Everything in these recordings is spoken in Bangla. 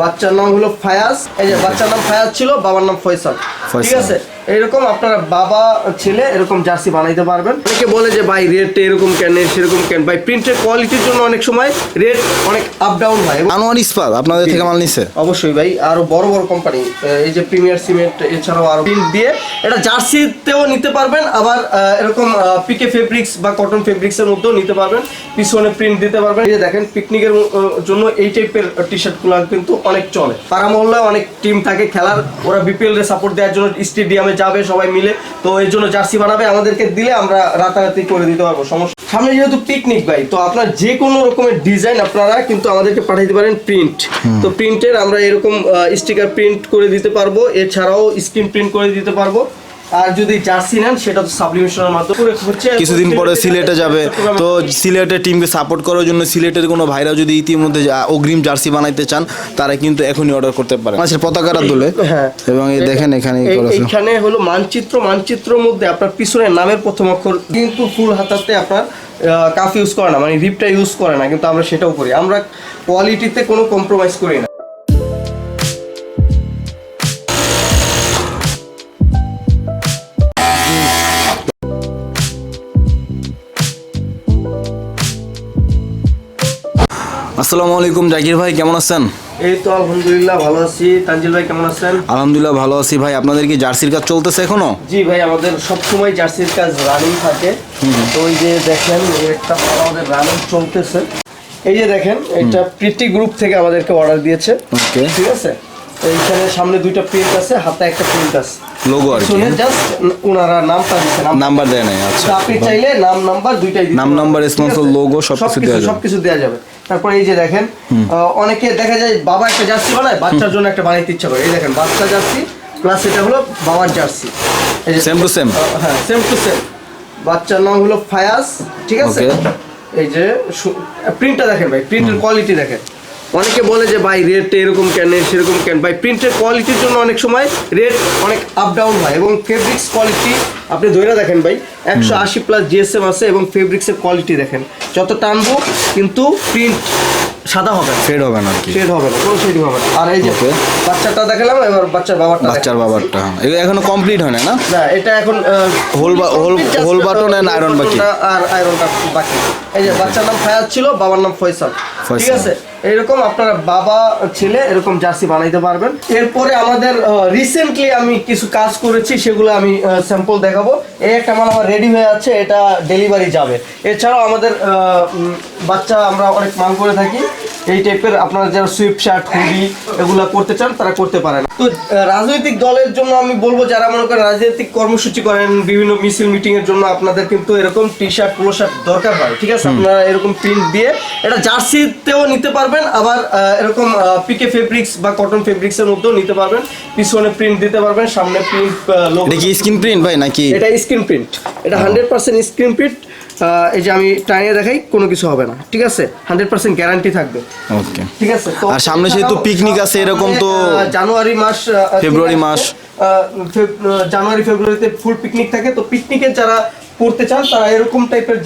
বাচ্চার নাম হলো ফায়াজ। এই যে বাচ্চার নাম ফায়াজ ছিল বাবার নাম ফয়সাল। ঠিক আছে? এরকম আপনারা বাবা ছেলে এরকম জার্সি বানাইতে পারবেন। অনেকে বলে যে ভাই রেট এরকম কেন সেরকম কেন? ভাই প্রিন্টের কোয়ালিটির জন্য অনেক সময় রেট অনেক আপ ডাউন হয়। আনোয়ার ইস্পাত আপনাদের থেকে মাল নিছে। অবশ্যই ভাই আরও বড় বড় কোম্পানি এই যে প্রিমিয়ার সিমেন্ট এছাড়াও আরও প্রিন্ট দিয়ে এটা জার্সিতেও নিতে পারবেন আবার এরকম পিকে ফেব্রিক্স বা কটন ফেব্রিক্সের মধ্যেও নিতে পারবেন পিছনে প্রিন্ট দিতে পারবেন। এই যে দেখেন পিকনিকের জন্য এই টাইপের টি শার্টগুলো কিন্তু অনেক চলে। পাড়া মহল্লায় অনেক টিম থাকে খেলার ওরা বিপিএল এর সাপোর্ট দেওয়ার জন্য স্টেডিয়ামে যাবে সবাই মিলে। তো এর জন্য জার্সি বানাবে আমাদেরকে দিলে আমরা রাতারাতি করে দিতে পারব সমস্যা সামনে যেহেতু পিকনিক ভাই তো আপনার যে কোনো রকমের ডিজাইন আপনারা কিন্তু আমাদেরকে পাঠাইতে পারেন প্রিন্ট তো প্রিন্টের আমরা এরকম স্টিকার প্রিন্ট করে দিতে পারব এছাড়াও স্ক্রিন প্রিন্ট করে দিতে পারব। আর যদি জার্সি নেন সেটা তো সাবলিমেশনের মাধ্যমে হচ্ছে কিছুদিন পরে সিলেটে যাবে। তো সিলেটের টিমকে সাপোর্ট করার জন্য সিলেটের কোনো ভাইরা যদি ইতিমধ্যে যা- অগ্রিম জার্সি বানাইতে চান তারা কিন্তু এখনই অর্ডার করতে পারে। মাছের পতাকাটা তুলে হ্যাঁ। এবং এই দেখেন এখানে এইখানে হলো মানচিত্র। মানচিত্রের মধ্যে আপনার পিছনের নামের প্রথম অক্ষর কিন্তু ফুল হাতাতে আপনার কাফ ইউজ করে না। মানে রিপটা ইউজ করে না কিন্তু আমরা সেটাও করি। আমরা কোয়ালিটিতে কোনো কম্প্রোমাইজ করি না। আসসালামু আলাইকুম জাকির ভাই কেমন আছেন? এই তো আলহামদুলিল্লাহ ভালো আছি। তানজিল ভাই কেমন আছেন? আলহামদুলিল্লাহ ভালো আছি ভাই। আপনাদের কি জার্সির কাজ চলতেছে এখনও? জি ভাই আমাদের সব সময় জার্সির কাজ রানিং থাকে। তো ওই যে দেখেন একটা আমাদের রানিং চলতেছে। এই যে দেখেন এটা প্রীতি গ্রুপ থেকে আমাদেরকে অর্ডার দিয়েছে। ওকে ঠিক আছে? এইখানে সামনে দুইটা প্রিন্ট আছে হাতে একটা প্রিন্ট আছে। লোগো আর কি জাস্ট ওনারা নামটা নাম নাম্বার দেয় নাই আচ্ছা। আপনি চাইলে নাম নাম্বার দুইটাই দিতে নাম, নাম্বার, আছে? logo সবকিছু দেওয়া যাবে। সবকিছু দেওয়া যাবে। তারপরে এই যে দেখেন অনেকে দেখা যায় বাবা একটা জার্সি বানায় বাচ্চার জন্য একটা বানাইতে ইচ্ছা করে। এই দেখেন বাচ্চা জার্সি প্লাস এটা হলো বাবার জার্সি। সেম টু সেম হ্যাঁ সেম টু সেম বাচ্চার নাম হলো ফায়াজ ঠিক আছে? এই যে প্রিন্টটা দেখেন ভাই প্রিন্টের কোয়ালিটি দেখেন। অনেকে বলে যে ভাই রেট এরকম কেন? সেরকম কেন? ভাই প্রিন্টের কোয়ালিটির জন্য অনেক সময় রেট অনেক আপ ডাউন হয় এবং ফেব্রিক্স কোয়ালিটি আপনি ধরে দেখেন ভাই একশো আশি প্লাস জিএসএম আছে এবং ফেব্রিক্সের কোয়ালিটি দেখেন। যত টানবো কিন্তু প্রিন্ট সাদা হবে ফেড হবে না ফেড হবে না কোনো শেডিং হবে না। আর এই যে. বাচ্চাটা দেখালাম এবার বাচ্চার বাবারটা বাচ্চার বাবারটা হ্যাঁ। এগুলো এখনও কমপ্লিট হয় না? না এটা এখন hole hole- hole button and iron বাকি। আর আয়রনটা বাকি। এই যে বাচ্চার নাম ফায়াজ ছিল বাবার নাম ফয়সাল। ঠিক আছে? এরকম আপনারা বাবা ছেলে এরকম জার্সি বানাইতে পারবেন। এরপরে আমাদের রিসেন্টলি আমি কিছু কাজ করেছি সেগুলো আমি স্যাম্পল দেখাবো। এই একটা মাল আমার রেডি হয়ে আছে এটা ডেলিভারি যাবে। এছাড়াও আমাদের আহ, বাচ্চা আমরা অনেক মাল করে থাকি। এই টাইপের আপনারা যারা সুইফট শার্ট হুডি এগুলো করতে চান তারা করতে পারেন। তো রাজনৈতিক দলের জন্য আমি বলব যারা মনে করেন রাজনৈতিক কর্মসূচি করেন বিভিন্ন মিছিল মিটিং এর জন্য আপনাদের কিন্তু এরকম টি শার্ট পোলো শার্ট দরকার হয় ঠিক আছে? আপনারা এরকম প্রিন্ট দিয়ে এটা জার্সিতেও নিতে পারবেন আবার এরকম পিকে ফেব্রিক্স বা কটন ফেব্রিক্স এর মধ্যেও নিতে পারবেন। পিছনে প্রিন্ট দিতে পারবেন সামনে প্রিন্ট লোগো এটা কি স্ক্রিন প্রিন্ট ভাই নাকি? এটা স্ক্রিন প্রিন্ট এটা হান্ড্রেড পার্সেন্ট স্ক্রিন প্রিন্ট এই যে আমি টাইনে দেখাই কোনো কিছু হবে না ঠিক আছে? হান্ড্রেড পার্সেন্ট গ্যারান্টি থাকবে। ওকে ঠিক আছে? আর সামনে যেহেতু পিকনিক আছে, এরকম তো জানুয়ারি মাস ফেব্রুয়ারি মাস। জানুয়ারি ফেব্রুয়ারিতে ফুল পিকনিক থাকে। তো পিকনিকে যারা পড়তে চান তারা এরকম টাইপের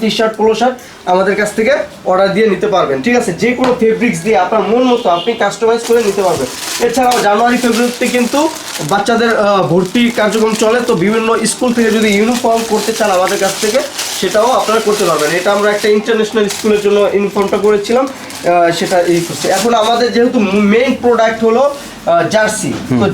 টি শার্ট পোলো শার্ট আমাদের কাছ থেকে অর্ডার দিয়ে নিতে পারবেন ঠিক আছে? যে কোনো ফেব্রিক্স দিয়ে আপনার মন মতো আপনি কাস্টমাইজ করে নিতে পারবেন। এছাড়াও জানুয়ারি ফেব্রুয়ারিতে কিন্তু বাচ্চাদের ভর্তি কার্যক্রম চলে। তো বিভিন্ন স্কুল থেকে যদি ইউনিফর্ম করতে চান আমাদের কাছ থেকে সেটাও আপনারা করতে পারবেন। এটা আমরা একটা ইন্টারন্যাশনাল স্কুলের জন্য ইনফর্মটা করেছিলাম সেটা এই করছে। এখন আমাদের যেহেতু মেইন প্রোডাক্ট হলো জার্সি। তো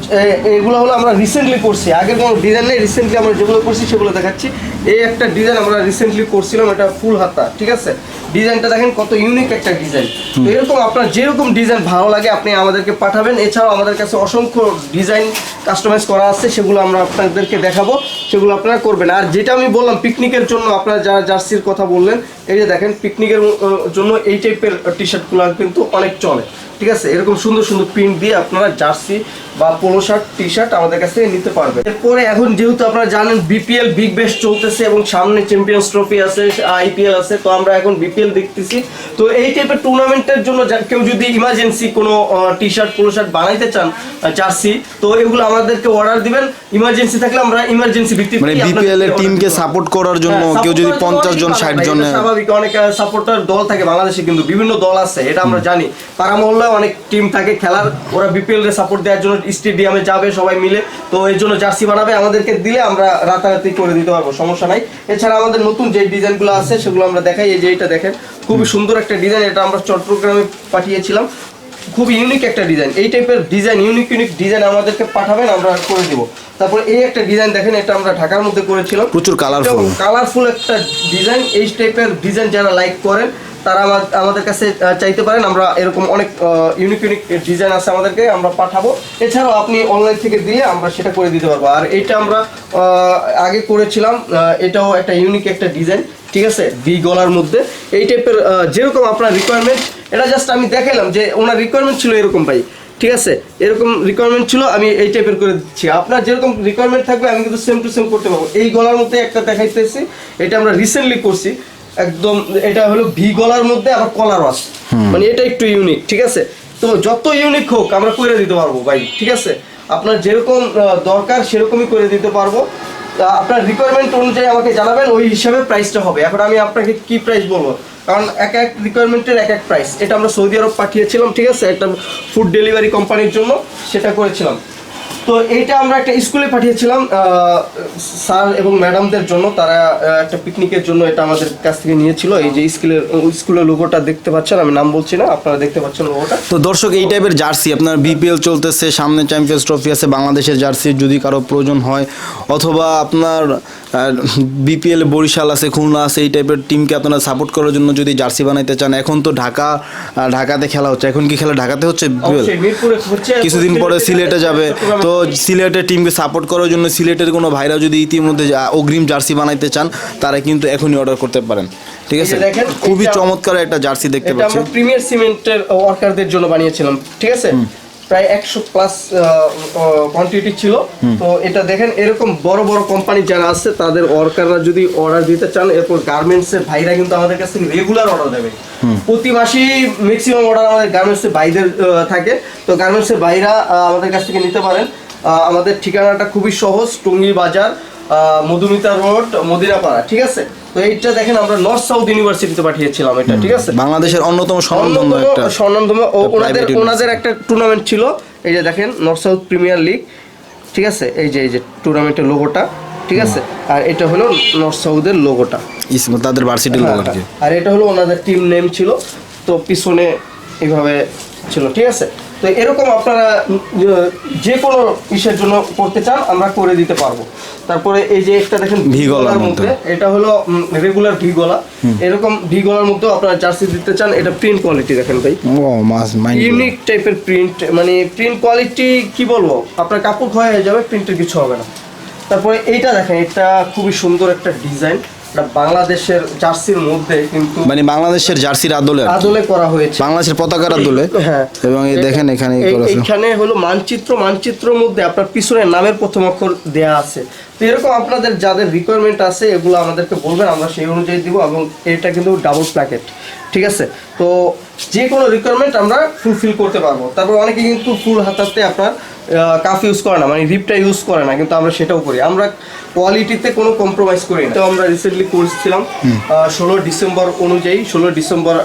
এগুলো হলো আমরা রিসেন্টলি করছি আগের কোনো ডিজাইন নেই রিসেন্টলি আমরা যেগুলো করছি সেগুলো দেখাচ্ছি। এই একটা ডিজাইন আমরা রিসেন্টলি করছিলাম এটা ফুল হাতা ঠিক আছে? ডিজাইনটা দেখেন কত ইউনিক একটা ডিজাইন তো এরকম আপনার যেরকম ডিজাইন ভালো লাগে আপনি আমাদেরকে পাঠাবেন। এছাড়াও আমাদের কাছে অসংখ্য ডিজাইন কাস্টমাইজ করা আছে সেগুলো আমরা আপনাদেরকে দেখাবো সেগুলো আপনারা করবেন। আর যেটা আমি বললাম পিকনিকের জন্য আপনারা যারা জার্সির কথা বললেন এই যে দেখেন পিকনিকের জন্য এই টাইপের টি শার্টগুলো কিন্তু অনেক চলে। ঠিক আছে এরকম সুন্দর সুন্দর প্রিন্ট দিয়ে আপনারা জার্সি বা পোলো শার্ট টি শার্ট আমাদের কাছ থেকে নিতে পারবে। এরপরে এখন যেহেতু আপনারা জানেন বিপিএল বিগ বেস্ট চলতেছে এবং সামনে চ্যাম্পিয়ন্স ট্রফি আছে আইপিএল আছে তো আমরা এখন বিপিএল দেখতেছি। তো এই টাইপের টুর্নামেন্টের জন্য কেউ যদি ইমার্জেন্সি কোনো টি শার্ট পোলো শার্ট বানাইতে চান জার্সি তো এগুলো আমাদেরকে অর্ডার দিবেন। ইমার্জেন্সি থাকলে আমরা ইমার্জেন্সি ভিত্তিতে মানে বিপিএল এর টিমকে সাপোর্ট করার জন্য হ্যাঁ, কেউ যদি support পঞ্চাশ জন করার ষাট ভাই, জন স্বাভাবিক অনেক সাপোর্টার দল থাকে বাংলাদেশে কিন্তু বিভিন্ন দল আছে এটা আমরা জানি। পাড়া মহল্লায় অনেক টিম থাকে খেলার ওরা বিপিএল এর সাপোর্ট দেওয়ার জন্য স্টেডিয়ামে যাবে সবাই মিলে। তো এর জন্য জার্সি বানাবে আমাদেরকে দিলে আমরা রাতারাতি করে দিতে পারব সমস্যা নাই। এছাড়া আমাদের নতুন যে ডিজাইনগুলো আছে সেগুলো আমরা দেখাই। এই যে এটা দেখেন খুবই সুন্দর একটা ডিজাইন এটা আমরা চট্টগ্রামে পাঠিয়েছিলাম। খুব ইউনিক একটা ডিজাইন। এই টাইপের ডিজাইন ইউনিক ইউনিক ডিজাইন আমাদেরকে পাঠাবেন আমরা করে দিব। তারপরে এই একটা ডিজাইন দেখেন এটা আমরা ঢাকার মধ্যে করেছিলাম। প্রচুর কালারফুল কালারফুল একটা ডিজাইন এই টাইপের ডিজাইন যারা লাইক করেন তারা আমা- আমাদের কাছে চাইতে পারেন। আমরা এরকম অনেক ইউনিক ইউনিক ডিজাইন আছে আমাদেরকে, আমরা পাঠাবো। এছাড়াও আপনি অনলাইন থেকে দিলে আমরা সেটা করে দিতে পারব। আর এটা আমরা আগে করেছিলাম এটাও একটা ইউনিক একটা ডিজাইন ঠিক আছে? ভি গলার মধ্যে। এই টাইপের যেরকম আপনার রিকোয়ারমেন্ট এটা জাস্ট আমি দেখালাম যে ওনার রিকোয়ারমেন্ট ছিল এরকম ভাই, ঠিক আছে? এরকম রিকোয়ারমেন্ট ছিল, আমি এই টাইপের করে দিচ্ছি। আপনার যেরকম রিকোয়ারমেন্ট থাকবে, আমি কিন্তু সেম টু সেম করতে পারব। এই গলার মধ্যে একটা দেখাইতেছি, এটা আমরা রিসেন্টলি করছি। একদম এটা হলো ভি গলার মধ্যে, আবার কলার ওয়াশ মানে এটা একটু ইউনিক ঠিক আছে? তো যত ইউনিক হোক, আমরা করে দিতে পারব ভাই, ঠিক আছে? আপনার যেরকম দরকার সেরকমই করে দিতে পারব। আপনার রিকোয়ারমেন্ট অনুযায়ী আমাকে জানাবেন, ওই হিসাবে প্রাইসটা হবে। এখন আমি আপনাকে কি প্রাইস বলব? কারণ এক এক রিকোয়ারমেন্টের এক এক প্রাইস এটা আমরা সৌদি আরব পাঠিয়েছিলাম, ঠিক আছে? একটা ফুড ডেলিভারি কোম্পানির জন্য, সেটা করেছিলাম। তো এইটা আমরা একটা স্কুলে পাঠিয়েছিলাম স্যার এবং ম্যাডামদের জন্য তারা একটা পিকনিকের জন্য এটা আমাদের কাছ থেকে নিয়েছিল। এই যে স্কুলের স্কুলের লোগোটা দেখতে পাচ্ছেন আমি নাম বলছি না আপনারা দেখতে পাচ্ছেন লোগোটা। তো দর্শক এই টাইপের জার্সি আপনার বিপিএল চলতেছে সামনে চ্যাম্পিয়ন্স ট্রফি আছে বাংলাদেশের জার্সি যদি কারও প্রয়োজন হয় অথবা আপনার বিপিএল বরিশাল আছে খুলনা আছে এই টাইপের টিমকে আপনারা সাপোর্ট করার জন্য যদি জার্সি বানাইতে চান এখন তো ঢাকা ঢাকাতে খেলা হচ্ছে এখন কি খেলা ঢাকাতে হচ্ছে? বিপিএল কিছুদিন পরে সিলেটে যাবে। তো সিলেটের টিমকে সাপোর্ট করার জন্য সিলেটের কোনো ভাইরা যদি ইতিমধ্যে অগ্রিম জার্সি বানাইতে চান তারা কিন্তু এখনই অর্ডার করতে পারেন। ঠিক আছে? দেখেন, খুবই চমৎকার একটা জার্সি দেখতে পাচ্ছি। আমরা প্রিমিয়ার সিমেন্টের ওয়ার্কারদের জন্য বানিয়েছিলাম। ঠিক আছে? প্রায় একশো প্লাস কোয়ান্টিটি ছিল। তো এটা দেখেন এরকম বড় বড় কোম্পানি যারা আছে তাদের ওয়ার্কাররা যদি অর্ডার দিতে চান এরপর গার্মেন্টস এর ভাইরা কিন্তু আমাদের কাছ থেকে রেগুলার অর্ডার দেবে। প্রতি মাসেই ম্যাক্সিমাম অর্ডার আমাদের গার্মেন্টস এর ভাইদের থাকে। তো গার্মেন্টস এর ভাইরা আমাদের কাছ থেকে নিতে পারেন। আমাদের ঠিকানাটা খুবই সহজ টুঙ্গি বাজার মধুমিতা রোড মদিরাপাড়া ঠিক আছে? তো এইটা দেখেন আমরা নর্থ সাউথ ইউনিভার্সিটিতে পাঠিয়েছিলাম এটা ঠিক আছে? বাংলাদেশের অন্যতম স্বনামধন্য অন্যতম একটা স্বনামধন্য ও ওনাদের ওনাদের একটা টুর্নামেন্ট ছিল এই যে দেখেন নর্থ সাউথ প্রিমিয়ার লিগ ঠিক আছে? এই যে এই যে টুর্নামেন্টের লোগোটা ঠিক আছে? আর এটা হলো নর্থ সাউথের লোগোটা তাদের ভার্সিটির লোক আর আর এটা হলো ওনাদের টিম নেম ছিল তো পিছনে এইভাবে ছিল ঠিক আছে? তো এরকম আপনারা যে কোনো ইসের জন্য করতে চান আমরা করে দিতে পারব। তারপরে এই যে একটা দেখেন ভি গলার মধ্যে। এটা হলো রেগুলার ভি গলা। এরকম ভি মধ্যে আপনারা জার্সি দিতে চান এটা প্রিন্ট কোয়ালিটি দেখেন ভাই। ও মাস ইউনিক টাইপের প্রিন্ট মানে প্রিন্ট কোয়ালিটি কি বলব? আপনার কাপড় ক্ষয় হয়ে যাবে প্রিন্টের কিছু হবে না। তারপরে এইটা দেখেন এটা খুবই সুন্দর একটা ডিজাইন বাংলাদেশের জার্সির মধ্যে কিন্তু মানে বাংলাদেশের জার্সির আদলে আদলে করা হয়েছে। বাংলাদেশের পতাকার আদলে। হ্যাঁ। এবং এই দেখেন এখানে। এইখানে হলো মানচিত্র মানচিত্রের মধ্যে আপনার পিছনে নামের প্রথম অক্ষর দেয়া আছে। তো এরকম আপনাদের যাদের রিকোয়ারমেন্ট আছে এগুলো আমাদেরকে বলবেন আমরা সেই অনুযায়ী দিব এবং এটা কিন্তু ডাবল প্যাকেট ঠিক আছে? তো যে কোনো রিকোয়ারমেন্ট আমরা ফুলফিল করতে পারব। তারপর অনেকে কিন্তু ফুল হাতাতে আপনার কাফ ইউজ করে না মানে রিপটা ইউজ করে না কিন্তু আমরা সেটাও করি। আমরা কোয়ালিটিতে কোনো কম্প্রোমাইজ করি না। তো আমরা রিসেন্টলি করছিলাম ষোলো ডিসেম্বর অনুযায়ী ষোলো ডিসেম্বর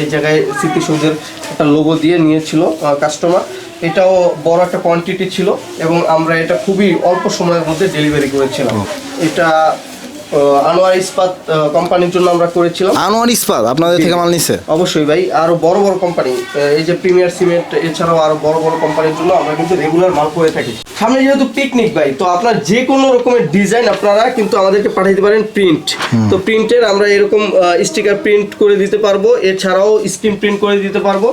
এই জায়গায় স্মৃতিসৌধের একটা লোগো দিয়ে নিয়েছিল কাস্টমার এটাও বড় একটা কোয়ান্টিটি ছিল এবং আমরা এটা খুবই অল্প সময়ের মধ্যে ডেলিভারি করেছিলাম। এটা আনোয়ার ইস্পাত কোম্পানির জন্য আমরা করেছিলাম। আনোয়ার ইস্পাত আপনাদের থেকে মাল নিছে? অবশ্যই ভাই আরও বড় বড় কোম্পানি এই যে প্রিমিয়ার সিমেন্ট এছাড়াও আরও বড় বড় কোম্পানির জন্য আমরা কিন্তু রেগুলার মাল করে থাকি। সামনে যেহেতু পিকনিক ভাই তো আপনার যে কোনো রকমের ডিজাইন আপনারা কিন্তু আমাদেরকে পাঠিয়ে দিতে পারেন প্রিন্ট তো প্রিন্টের আমরা এরকম স্টিকার প্রিন্ট করে দিতে পারব এছাড়াও স্ক্রিন প্রিন্ট করে দিতে পারব।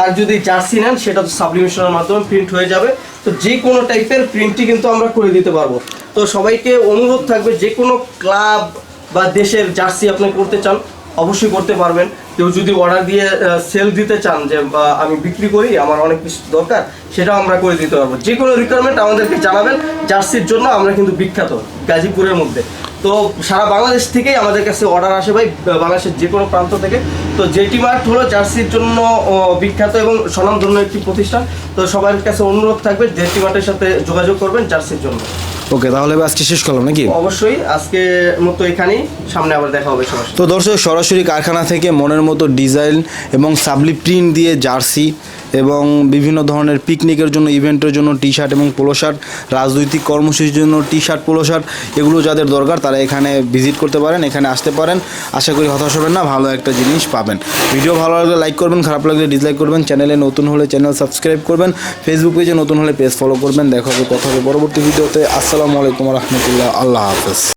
আর যদি জার্সি নেন সেটা তো সাবলিমেশনের মাধ্যমে প্রিন্ট হয়ে যাবে। তো যে কোনো টাইপের প্রিন্টই কিন্তু আমরা করে দিতে পারব। তো সবাইকে অনুরোধ থাকবে, যে কোনো ক্লাব বা দেশের জার্সি আপনি করতে চান, অবশ্যই করতে পারবেন। কেউ যদি অর্ডার দিয়ে সেল দিতে চান যে আমি বিক্রি করি, আমার অনেক কিছু দরকার, সেটাও আমরা করে দিতে পারব। যে কোনো রিকোয়ারমেন্ট আমাদেরকে জানাবেন, জার্সির জন্য আমরা কিন্তু বিখ্যাত, গাজীপুরের মধ্যে। তো সারা বাংলাদেশ থেকেই আমাদের কাছে অর্ডার আসে ভাই বাংলাদেশের যে কোনো প্রান্ত থেকে। তো জেটি মার্ট হলো জার্সির জন্য বিখ্যাত এবং স্বনামধন্য একটি প্রতিষ্ঠান। তো সবার কাছে অনুরোধ থাকবে জেটি মার্টের সাথে যোগাযোগ করবেন জার্সির জন্য। ওকে তাহলে আজকে শেষ করলাম নাকি? অবশ্যই আজকে মতো এখানেই সামনে আবার দেখা হবে সবার তো দর্শক সরাসরি কারখানা থেকে মনের মতো ডিজাইন এবং সাবলি প্রিন্ট দিয়ে জার্সি এবং বিভিন্ন ধরনের পিকনিকের জন্য ইভেন্টের জন্য টি শার্ট এবং পোলো শার্ট রাজনৈতিক কর্মসূচির জন্য টি শার্ট পোলো শার্ট এগুলো যাদের দরকার তারা এখানে ভিজিট করতে পারেন, এখানে আসতে পারেন। আশা করি হতাশ হবেন না, ভালো একটা জিনিস পাবেন। ভিডিও ভালো লাগলে লাইক করবেন, খারাপ লাগলে ডিসলাইক করবেন। চ্যানেলে নতুন হলে চ্যানেল সাবস্ক্রাইব করবেন। ফেসবুক পেজে নতুন হলে পেজ ফলো করবেন। দেখা হবে কথা হবে পরবর্তী ভিডিওতে আসসালামু আলাইকুম রহমতুল্লাহ। আল্লাহ হাফেজ।